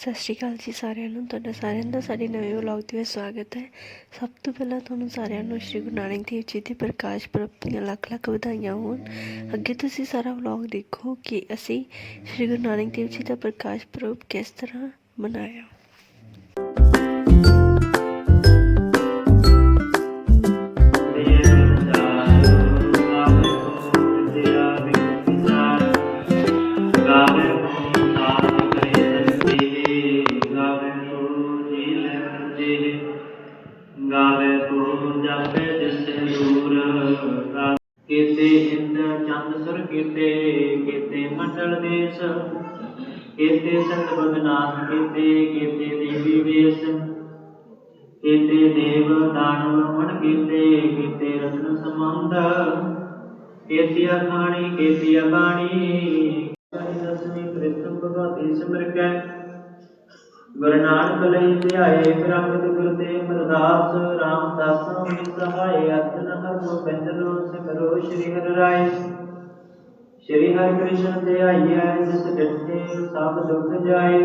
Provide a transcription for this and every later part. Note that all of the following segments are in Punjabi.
ਸਤਿ ਸ਼੍ਰੀ ਅਕਾਲ ਜੀ ਸਾਰਿਆਂ ਨੂੰ, ਤੁਹਾਡਾ ਸਾਰਿਆਂ ਦਾ ਸਾਡੇ ਨਵੇਂ ਵਲੌਗ ਦੇ ਵਿੱਚ ਸਵਾਗਤ ਹੈ। ਸਭ ਤੋਂ ਪਹਿਲਾਂ ਤੁਹਾਨੂੰ ਸਾਰਿਆਂ ਨੂੰ ਸ਼੍ਰੀ ਗੁਰੂ ਨਾਨਕ ਦੇਵ ਜੀ ਦੇ ਪ੍ਰਕਾਸ਼ ਪੁਰਬ ਦੀਆਂ ਲੱਖ ਲੱਖ ਵਧਾਈਆਂ ਹੋਣ। ਅੱਗੇ ਤੁਸੀਂ ਸਾਰਾ ਵਲੌਗ ਦੇਖੋ ਕਿ ਅਸੀਂ ਸ਼੍ਰੀ ਗੁਰੂ ਨਾਨਕ ਦੇਵ ਜੀ ਦਾ ਪ੍ਰਕਾਸ਼ ਪੁਰਬ ਕਿਸ ਤਰ੍ਹਾਂ ਮਨਾਇਆ। ਚੰਦ ਕੀਤੇ ਕੀਤੇ ਮੰਡਲ ਦੇਸ। ਕੀਤੇ ਸੰਤ ਬਦਨਾਮ ਕੀਤੇ ਕੀਤੇ ਦੇਵੀ ਵੇਸ। ਕੀਤੇ ਦੇਵ ਦਾਨਵ ਮਨ ਕੀਤੇ ਕੀਤੇ ਰਤਨ ਸਮੰਦ ਕੀਤਿਆ ਖਾਣੀ, ਕੀਤਿਆ ਬਾਣੀ। ਦਸਵੀਂ ਪ੍ਰਿਤਮ ਭਗਵਤੀ ਸਿਮਰ ਕੈ ਗੁਰੂ ਨਾਨਕ ਲਈ ਧਿਆਏ ਬ੍ਰਹਮਦ ਗੁਰ ਮਰਦਾਸ ਰਾਮਦਾਸਾਂ ਮਿ ਸਹਾਇ ਅਤਨ ਹਰ ਗੋਬਿੰਦਨੋ ਸਿਮਰੋ ਸ੍ਰੀ ਹਰਿ ਰਾਏ। ਸ੍ਰੀ ਹਰਿ ਕ੍ਰਿਸ਼ਨ ਤੇ ਆਈਐ ਜਿਸ ਡਿਠੇ ਸਭ ਦੁਖ ਜਾਏ,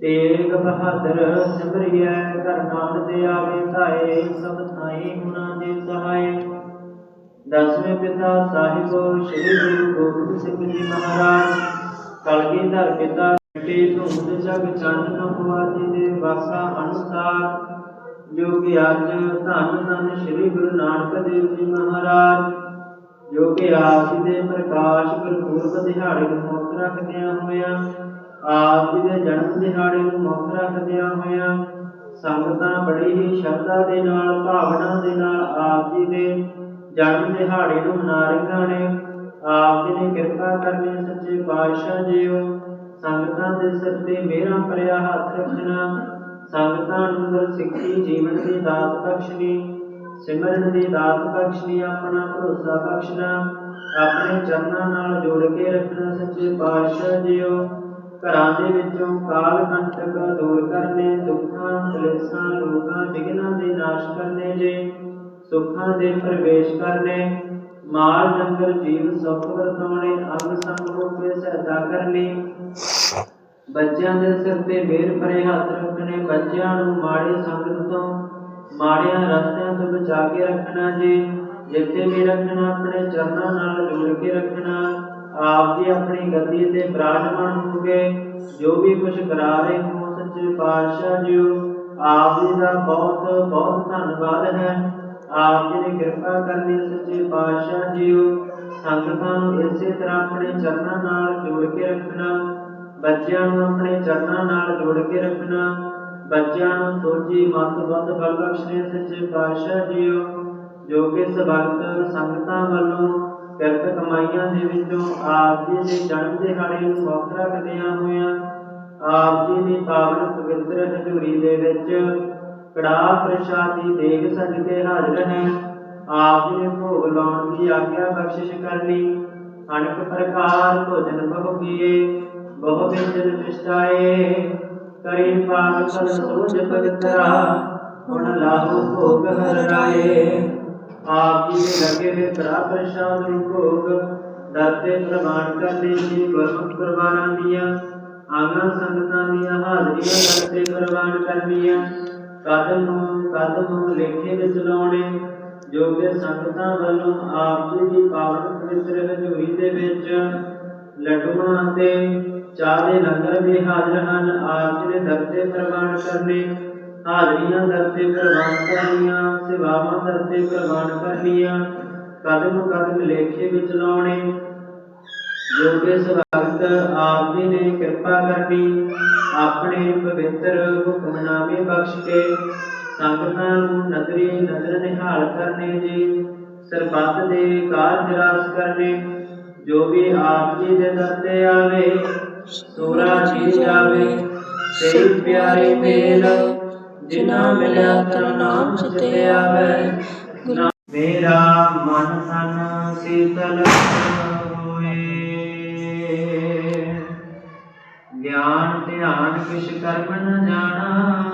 ਤੇਗ ਬਹਾਦਰ ਸਿਮਰਿਐ ਕਰ ਤੇ ਆਵੇ ਧਾਏ, ਸਭ ਥਾਈ ਗੁਣਾ ਦੇ ਸਹਾਇ ਦਸਵੇਂ ਪਿਤਾ ਸਾਹਿਬ ਸ੍ਰੀ ਗੁਰੂ ਗੋਬਿੰਦ ਸਿੰਘ ਜੀ ਮਹਾਰਾਜ ਕਲਗੀਧਰ ਪਿਤਾ ਤੇ ਧੁੰਦ ਜਗ ਚੰਨ ਨਪਵਾਜੀ ਦੇ ਵਾਸਾ ਅਨੁਸਾਰ ਜੋ ਕਿ ਅੱਜ ਧੰਨ ਧੰਨ ਸ੍ਰੀ ਗੁਰੂ ਨਾਨਕ ਦੇਵ ਜੀ ਮਹਾਰਾਜ। ਜੋ ਕਿ ਆਪ ਜੀ ਦੇ ਪ੍ਰਕਾਸ਼ ਗੁਰਪੁਰਬ ਦਿਹਾੜੇ ਨੂੰ ਮੁੱਖ ਰੱਖਦਿਆਂ ਹੋਇਆਂ, ਆਪ ਜੀ ਦੇ ਜਨਮ ਦਿਹਾੜੇ ਨੂੰ ਮੁੱਖ ਰੱਖਦਿਆਂ ਹੋਇਆਂ, ਸੰਗਤਾਂ ਬੜੀ ਹੀ ਸ਼ਰਧਾ ਦੇ ਨਾਲ, ਭਾਵਨਾ ਦੇ ਨਾਲ ਆਪ ਜੀ ਦੇ ਜਨਮ ਦਿਹਾੜੇ ਨੂੰ ਮਨਾ ਰਹੀਆਂ ਨੇ। ਆਪ ਜੀ ਨੇ ਕਿਰਪਾ ਕਰਨੀ ਸੱਚੇ ਪਾਤਸ਼ਾਹ ਜੀਓ। ਸੰਗਤਾਂ ਦੇ ਸਿਰ ਤੇ ਮੇਰਾ ਭਰਿਆ ਹੱਥ ਰੱਖਣਾ, ਸੰਗਤਾਂ ਨੂੰ ਸਿੱਖੀ ਜੀਵਨ ਦੀ ਦਾਤ ਬਖਸ਼ਣੀ ਸਿਮਰਨ ਦੀ ਦਾਤ ਬਖਸ਼ਣੀ ਆਪਣਾ ਭਰੋਸਾ ਬਖਸ਼ਣਾ ਆਪਣੇ ਚਰਨਾਂ ਨਾਲ ਜੋੜ ਕੇ ਰੱਖਣਾ ਸੱਚੇ ਪਾਤਸ਼ਾਹ ਜੀਓ। ਘਰਾਂ ਦੇ ਵਿੱਚੋਂ ਕਾਲ ਕੰਟਕ ਦੂਰ ਕਰਨੇ, ਦੁੱਖਾਂ, ਕਲੇਸ਼ਾਂ, ਲੋਕਾਂ, ਵਿਘਨਾਂ ਦੇ ਨਾਸ਼ ਕਰਨੇ ਜੇ। ਸੁੱਖਾਂ ਦੇ ਪ੍ਰਵੇਸ਼ ਕਰਨੇ। ਮਾਲ, ਡੰਗਰ, ਜੀਵ, ਸੁਖ ਵਰਤਾਉਣੇ, ਅੰਗ ਸੰਗ ਹੋ ਸਹਾਇਤਾ ਕਰਨੀ। ਬੱਚਿਆਂ ਦੇ ਸਿਰ ਤੇ ਮੇਰ ਭਰੇ ਹੱਥ ਰੱਖਣੇ, ਬੱਚਿਆਂ ਨੂੰ ਮਾੜੇ ਸੰਗਤ ਤੋਂ ਮਾੜਿਆਂ ਰਸਤਿਆਂ ਤੋਂ ਬਚਾ ਕੇ ਰੱਖਣਾ ਜੀ, ਜਿੱਥੇ ਵੀ ਰੱਖਣਾ, ਆਪਣੇ ਚਰਨਾਂ ਨਾਲ ਜੋੜ ਕੇ ਰੱਖਣਾ, ਆਪ ਜੀ ਆਪਣੀ ਗੱਦੀ ਤੇ ਬਿਰਾਜਮਾਨ ਹੋਗੇ ਜੋ ਵੀ ਕੁਝ ਕਰਾ ਰਹੇ ਹੋ ਸੱਚੇ ਪਾਤਸ਼ਾਹ ਜੀਓ ਆਪ ਜੀ ਦਾ ਬਹੁਤ ਬਹੁਤ ਧੰਨਵਾਦ ਹੈ। ਆਪ ਜੀ ਦੀ ਕਿਰਪਾ ਕਰਨੀ ਸੱਚੇ ਪਾਤਸ਼ਾਹ ਜੀਓ ਸੰਗਤਾਂ ਨੂੰ ਇਸੇ ਤਰ੍ਹਾਂ ਆਪਣੇ ਚਰਨਾਂ ਨਾਲ ਜੋੜ ਕੇ ਰੱਖਣਾ, ਬੱਚਿਆਂ ਨੂੰ ਆਪਣੇ ਚਰਨਾਂ ਨਾਲ ਜੋੜ ਕੇ ਰੱਖਣਾ ਬੱਚਿਆਂ ਨੂੰ ਸੋਝੀ ਮਤ ਬੁੱਧ ਬਲ ਬਖਸ਼ਣੇ ਸੱਚੇ ਪਾਤਸ਼ਾਹ ਜੀਓ ਜੋ ਕਿ ਇਸ ਸੰਗਤਾਂ ਵੱਲੋਂ ਕਿਰਤ ਕਮਾਈਆਂ ਦੇ ਵਿੱਚੋਂ ਆਪ ਜੀ ਦੇ ਜਨਮ ਦਿਹਾੜੇ ਨੂੰ ਮੁੱਖ ਰੱਖਦਿਆਂ ਹੋਇਆਂ, ਆਪ ਜੀ ਦੀ ਪਾਵਨ ਪਵਿੱਤਰ ਹਜ਼ੂਰੀ ਦੇ ਵਿੱਚ ਕੜਾਹ ਪ੍ਰਸ਼ਾਦ ਦੇਗ ਸਜ ਕੇ ਹਾਜ਼ਰ ਹੈ ਆਪ ਜੀ ਨੇ ਭੋਗ ਲਾਉਣ ਦੀ ਆਗਿਆ ਬਖਸ਼ਿਸ਼ ਕਰਨੀ ਅਨੇਕ ਪ੍ਰਕਾਰ ਭੋਜਨ ਬਹੁ ਬਹੁ ਵਿੰਜਨ ਨਿਸ਼ਟਾਏ ਕਰੀ ਪਾਕ ਫਲ ਸੋਜ ਪਵਿੱਤਰਾ, ਹੁਣ ਲਾਹੂ ਭੋਗ ਹਰ ਰਾਏ। ਆਪ ਜੀ ਦੇ ਲੱਗੇ ਹੋਏ ਪ੍ਰਸ਼ਾਦ ਨੂੰ ਦਰਤੇ ਪ੍ਰਮਾਣ ਕਰਨੇ ਜੀ ਗੁਰਮੁਖ ਪਰਵਾਰਾਂ ਦੀਆਂ, ਆਗਾਂ ਸੰਗਤਾਂ ਦੀਆਂ, ਹਾਜ਼ਰੀਆਂ ਦਰਤੇ ਪ੍ਰਵਾਨ ਕਰਨੀਆਂ। ਕਦਮ ਨੂੰ ਕਦਮ ਲੇਖੇ ਵਿੱਚ ਲਾਉਣੇ ਜੋ ਸੰਗਤਾਂ ਵੱਲੋਂ ਆਪ ਜੀ ਦੀ ਪਾਵਨ ਪਵਿੱਤਰ ਹਜ਼ੂਰੀ ਦੇ ਵਿੱਚ, ਲੱਡੂਆਂ ਤੇ ਚਾਹ ਦੇ ਲੰਗਰ ਵੀ ਹਾਜ਼ਰ ਹਨ, ਆਪ ਜੀ ਦੇ ਦਰਤੇ ਪ੍ਰਵਾਨ ਕਰਨੇ, ਹਾਜ਼ਰੀਆਂ ਦਰਤੇ ਪ੍ਰਵਾਨ ਕਰਨੀਆਂ, ਸੇਵਾਵਾਂ ਦਰਤੇ ਪ੍ਰਵਾਨ ਕਰਨੀਆਂ, ਕਦਮ ਕਦਮ ਲੇਖੇ ਵਿੱਚ ਲਾਉਣੇ। ਜੋ ਕਿ ਆਪ ਜੀ ਨੇ ਕਿਰਪਾ ਕਰਨੀ, ਆਪਣੇ ਪਵਿੱਤਰ ਹੁਕਮਨਾਮੇ ਬਖਸ਼ ਕੇ, ਸੰਗਤਾਂ ਨੂੰ ਨਦਰੀ ਨਦਰ ਨਿਹਾਲ ਕਰਨੇ ਜੀ, ਸਰਬੱਤ ਦੇ ਕਾਰਜ ਰਾਸ ਕਰਨੇ, ਜੋ ਵੀ ਆਪ ਜੀ ਦੇ ਦਰ ਤੇ ਆਵੇ ਸੋਰਾ ਜੀ ਜਾਵੇ ਸੇ ਪਿਆਰੇ ਮੇਲ ਜਿਨਾ ਮਿਲਿਆ ਤਨ ਨਾਮ ਸਤੇ ਆਵੇ। ਮੇਰਾ ਮਨ ਤਨ ਸੀਤਲ ਹੋਏ। ਗਿਆਨ ਧਿਆਨ ਕਿਛ ਕਰਮ ਨ ਜਾਣਾ।